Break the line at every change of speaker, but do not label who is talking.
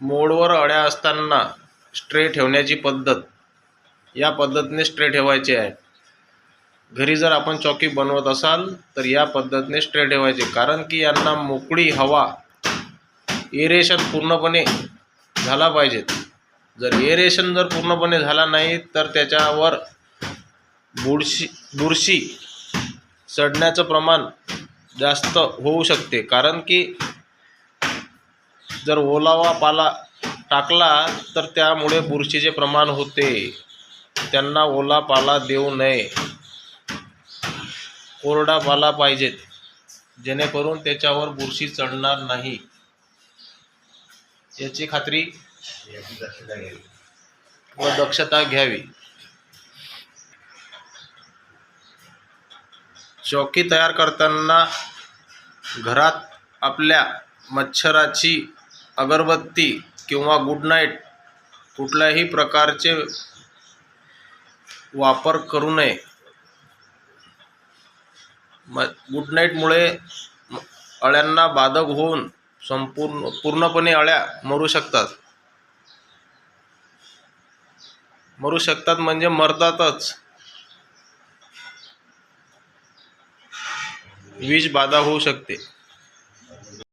मोडवर अळ्या असताना स्ट्रे ठेवण्याची पद्धत. या पद्धतीने स्ट्रे ठेवायचे आहे. घरी जर आपण चौकी बनवत असाल तर या पद्धतीने स्ट्रे ठेवायचे. कारण की यांना मोकळी हवा एरेशन पूर्णपणे झाला पाहिजे. जर एरेशन जर पूर्णपणे झाला नाही तर त्याच्यावर बुरशी बुरशी चढण्याचं प्रमाण जास्त होऊ शकते. कारण की जर ओलावा पाला टाकला तर त्यामुळे बुरशीचे प्रमाण होते. त्यांना ओला पाला देऊ नये. कोरडा पाला पाहिजेत. जेणेकरून त्याच्यावर बुरशी चढणार नाही. याची खात्री व दक्षता घ्यावी. चौकी तयार करताना घरात आपल्या मच्छराची अगरबत्ती किंवा गुड नाईट कुठल्याही प्रकारचे वापर करू नये. म गुड नाईटमुळे अळ्यांना बाधक होऊन संपूर्ण पूर्णपणे अळ्या मरू शकतात. मरू शकतात म्हणजे मरतातच. विष बाधा होऊ शकते.